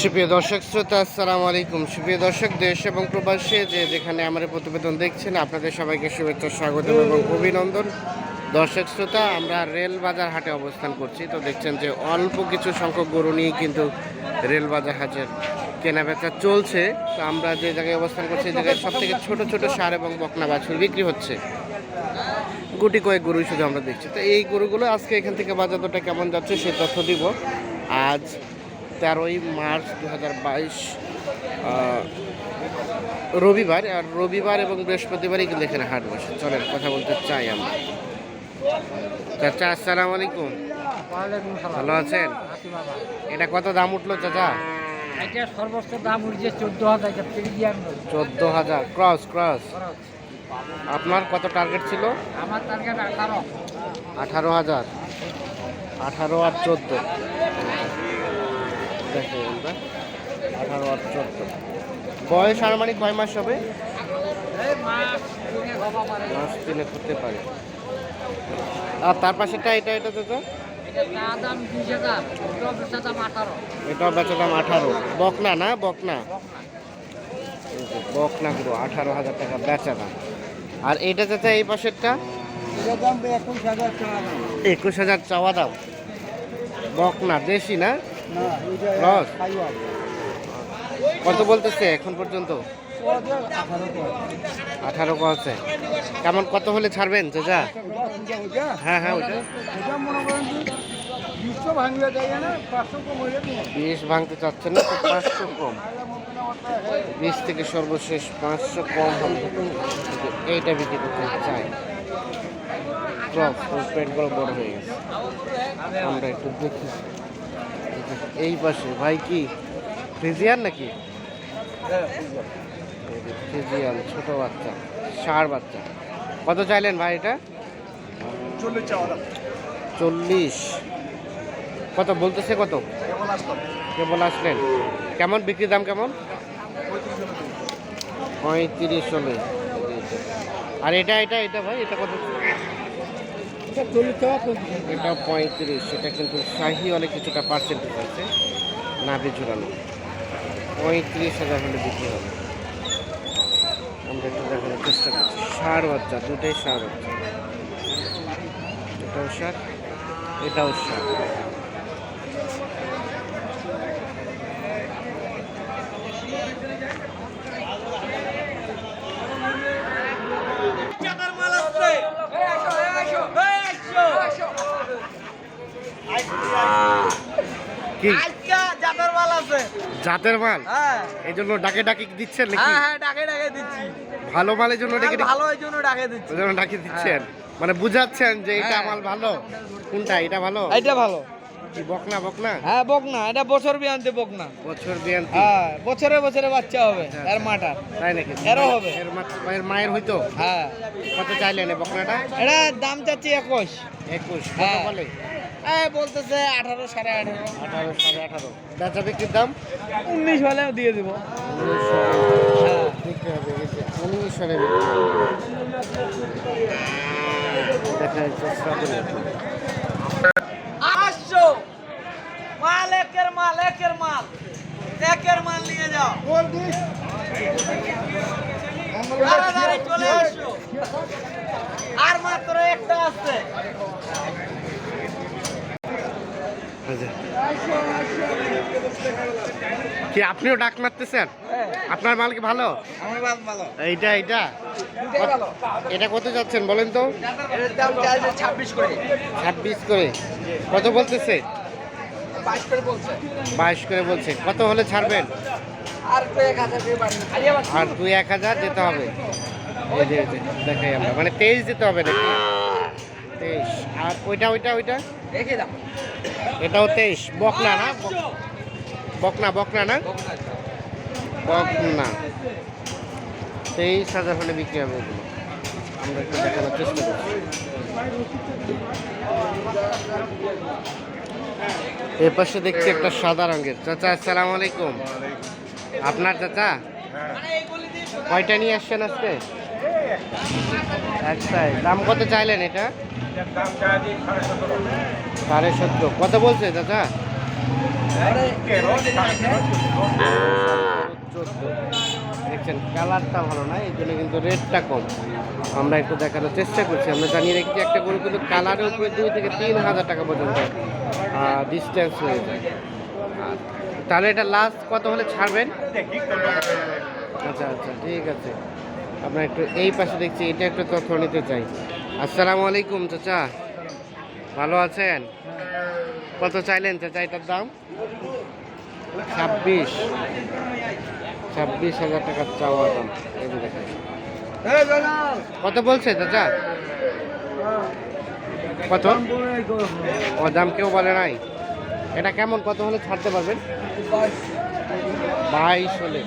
সুপ্রিয় দর্শক, শ্রোতা, আসসালামু আলাইকুম। সুপ্রিয় দর্শক, দেশ এবং প্রবাসী যে যেখানে আমার প্রতিবেদন দেখছেন, আপনাদের সবাইকে শুভেচ্ছা স্বাগত এবং অভিনন্দন। দর্শক, শ্রোতা, আমরা রেল বাজার হাটে অবস্থান করছি। তো দেখছেন যে অল্প কিছু সংখ্যক গরু নিয়ে কিন্তু রেল বাজার হাটের কেনা বেচা চলছে। তো আমরা যে জায়গায় অবস্থান করছি, এই জায়গায় সব থেকে ছোটো ছোটো সার এবং বকনা বাছুর বিক্রি হচ্ছে। গুটি কয়েক গরু শুধু আমরা দেখছি। তো এই গরুগুলো আজকে এখান থেকে বাজার দরটা কেমন যাচ্ছে, সে তথ্য দিব। আজ তেরোই মার্চ দু হাজার বাইশ রবিবার আর রবিবার এবং বৃহস্পতিবারই কিন্তু এখানে হাট বসে। চলেন কথা বলতে চাই আমরা। চাচা আসসালাম আলাইকুম। ভালো আছেন? এটা কত দাম উঠল চাচা? এটা সর্বোচ্চ দাম উঠছে চোদ্দ হাজার চোদ্দ হাজার ক্রস। ক্রস। আপনার কত টার্গেট ছিল? আমার টার্গেট আঠারো। আঠারো হাজার আঠারো আর চোদ্দ। দেখো আমরা আঠারো চোদ্দ বয়স আনুমানিক কয় মাস হবে? মাস তিনে করতে পারে। আর তার পাশেটা এটা এটা তো এটা বেচা দাম আঠারো। বকনা না, বকনা? বকনা গুলো আঠারো হাজার টাকা বেচা দাম। আর এইটা চাচা, এই পাশেরটা একুশ হাজার চাওয়া দাম। বকনা, দেশি না? কত বলতেছে এখন পর্যন্ত? আঠারো আছে। কেমন, কত হলে ছাড়বেন চাচা হ্যাঁ হ্যাঁ ওইটা। হয়ে বিশ ভাঙতে চাচ্ছে না, তো পাঁচশো কম। বিশ থেকে সর্বশেষ পাঁচশো কম এইটা বিক্রি করতে চাই। ক্রস পেটগুলো বড় হয়ে গেছে। আমরা একটু দেখি। এই পাশে ভাই কি? ফ্রিজিয়ান নাকি? ফ্রিজিয়ান ছোট বাচ্চা ষাঁড় বাচ্চা। কত চাইলেন ভাই এটা? চল্লিশ কত বলতেছে কত? কেবল আসলেন। কেমন বিক্রির দাম কেমন? পঁয়ত্রিশ হলে। আর এটা এটা এটা ভাই এটা কত? এটা পঁয়ত্রিশ সেটা কিন্তু শাহি অনেক কিছুটা পার্সেন্টেজ আছে নাভি ঝুলানো পঁয়ত্রিশ হাজার হলে বিক্রি হবে। আমরা দেখানোর চেষ্টা করছি। সার বাচ্চা, দুটাই সার বাচ্চা। এটাও সার, এটাও ষাট কি? জাতের মাল আছে। জাতের মাল? হ্যাঁ। এই জন্য ডাকে ডাকে দিচ্ছেন নাকি? হ্যাঁ হ্যাঁ ডাকে ডাকে দিচ্ছি। ভালো মালের জন্য ডেকে ডেকে- ভালো এই জন্য ডাকে দিচ্ছি। জন্য ডাকে দিচ্ছেন। মানে বুঝাচ্ছেন যে এটা হ্যাঁ। মাল ভালো। কোনটা? এটা ভালো? এটা ভালো। বকনা বকনা? হ্যাঁ বকনা। এটা বছর বিয়ান্তে বকনা। বছর বিয়ান হ্যাঁ বছরে বছরে বাচ্চা হবে। আচ্ছা, এর মাটা তাই নাকি? এরও হবে। এর মা- এর মায়ের হইতো? হ্যাঁ। কত চাইলেন বকনাটা? এটা দাম চাচ্ছি একুশ। একুশ। কত হ্যাঁ। বলে? হ্যাঁ বলতেছে আঠারো সাড়ে আঠারো। আঠারো সাড়ে আঠারো। বেচা বিক্রির দাম? উনিশ হলেও দিয়ে দিব। হ্যাঁ উনিশ হলে। দেখা আসছো। মাল একের মাল একের মাল। একের মাল নিয়ে যাও। চলে আসো। আর মাত্র একটা আছে। কি আপনিও ডাক মারতেছেন? আপনার মাল কি ভালো? এইটা এইটা? এটা কত যাচ্ছেন বলেন তো? দাম ছাব্বিশ করে। ছাব্বিশ করে। কত বলতেছে? বাইশ করে বলছে। কত হলে ছাড়বেন? আর দুই এক হাজার যেতে হবে। দেখাই আমরা। মানে তেইশ দিতে হবে নাকি? তেইশ। আর ওইটা ওইটা ওইটা? দেখে দাও। এটাও তেইশ বকনা না? বকনা বকনা না? বকনা। তেইশ হাজার হলে বিক্রি হবে ওগুলো আমরা একটু দেখানোর চেষ্টা করছি। এ পাশে দেখছি একটা সাদা রঙের। চাচা, আসসালামু আলাইকুম। আপনার চাচা? কয়টা নিয়ে আসছেন আজকে? একটাই দাম কত চাইলেন এটা? সাড়ে সতেরো কত বলছে দাদা? দেখছেন, কালারটা ভালো না, এই জন্য কিন্তু রেটটা কম। আমরা একটু দেখানোর চেষ্টা করছি। আমরা জানিয়ে রেখেছি একটা গরু কিন্তু কালারের উপরে দুই থেকে তিন হাজার টাকা পর্যন্ত ডিস্টেন্স হয়ে যায়। তাহলে এটা লাস্ট কত হলে ছাড়বেন? আচ্ছা আচ্ছা ঠিক আছে। আপনার একটু এই পাশে দেখছি, এটা একটু তথ্য নিতে চাই। আসসালামু আলাইকুম চাচা। ভালো আছেন? কত চাইলেন চাচা এটার দাম? ছাব্বিশ। ছাব্বিশ হাজার টাকার চাওয়া দাম। কত বলছে চাচা? কত? ও দাম কেউ বলে নাই। এটা কেমন কত হলে ছাড়তে পারবেন? বাইশ হলে।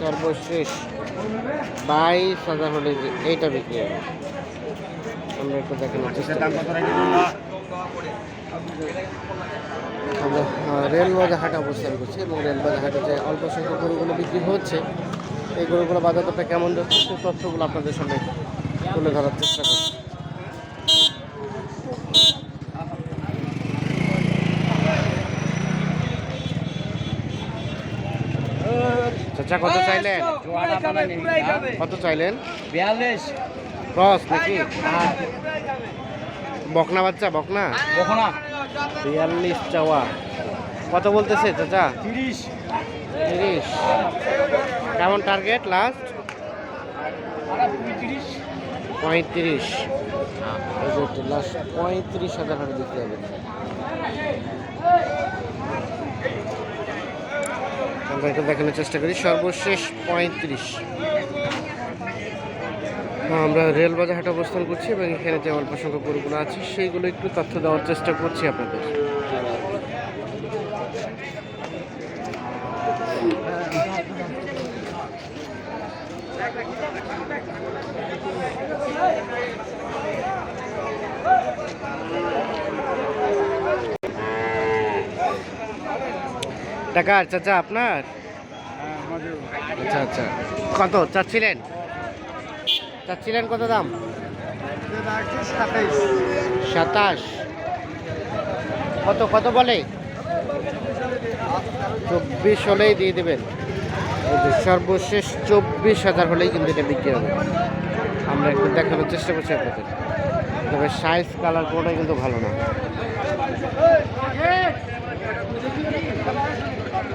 সর্বশেষ বাইশ হাজার হলে এইটা বিক্রি হবে। আমরা একটু। আমরা আহ, রেলবাজার হাটে অবস্থান করছি এবং রেলবাজার হাটে যে অল্প সংখ্যক গরুগুলো বিক্রি হচ্ছে এই গরুগুলো বাজার দরটা কেমন যাচ্ছে সেই তথ্যগুলো আপনাদের সামনে তুলে ধরার চেষ্টা করছি। চাচা কত চাইলেন? কত চাইলেন? বিয়াল্লিশ। ক্রস নাকি বকনা বাচ্চা বকনা? বখনা বিয়াল্লিশ চাওয়া। কত বলতেছে চাচা? তিরিশ। তিরিশ। কেমন টার্গেট লাস্ট তিরিশ পঁয়ত্রিশ। লাস্ট পঁয়ত্রিশ হাজার হাটে বিক্রি হবে। আমরা একটু দেখানোর চেষ্টা করি। সর্বশেষ পঁয়ত্রিশ। আমরা রেলবাজার হাটে অবস্থান করছি এবং এখানে যে অল্প সংখ্যক গরুগুলো আছে, সেইগুলো একটু তথ্য দেওয়ার চেষ্টা করছি আপনাদের। টাকা চাচা আপনার? আচ্ছা আচ্ছা। কত চাচ্ছিলেন? চাচ্ছিলেন কত দাম? সাতাশ। কত কত বলে? চব্বিশ হলেই দিয়ে দেবেন। সর্বশেষ চব্বিশ হাজার হলেই কিন্তু এটা বিক্রি হবে। আমরা একটু দেখানোর চেষ্টা করছি আপনাদের। তবে সাইজ কালার কোনোটাই কিন্তু ভালো না।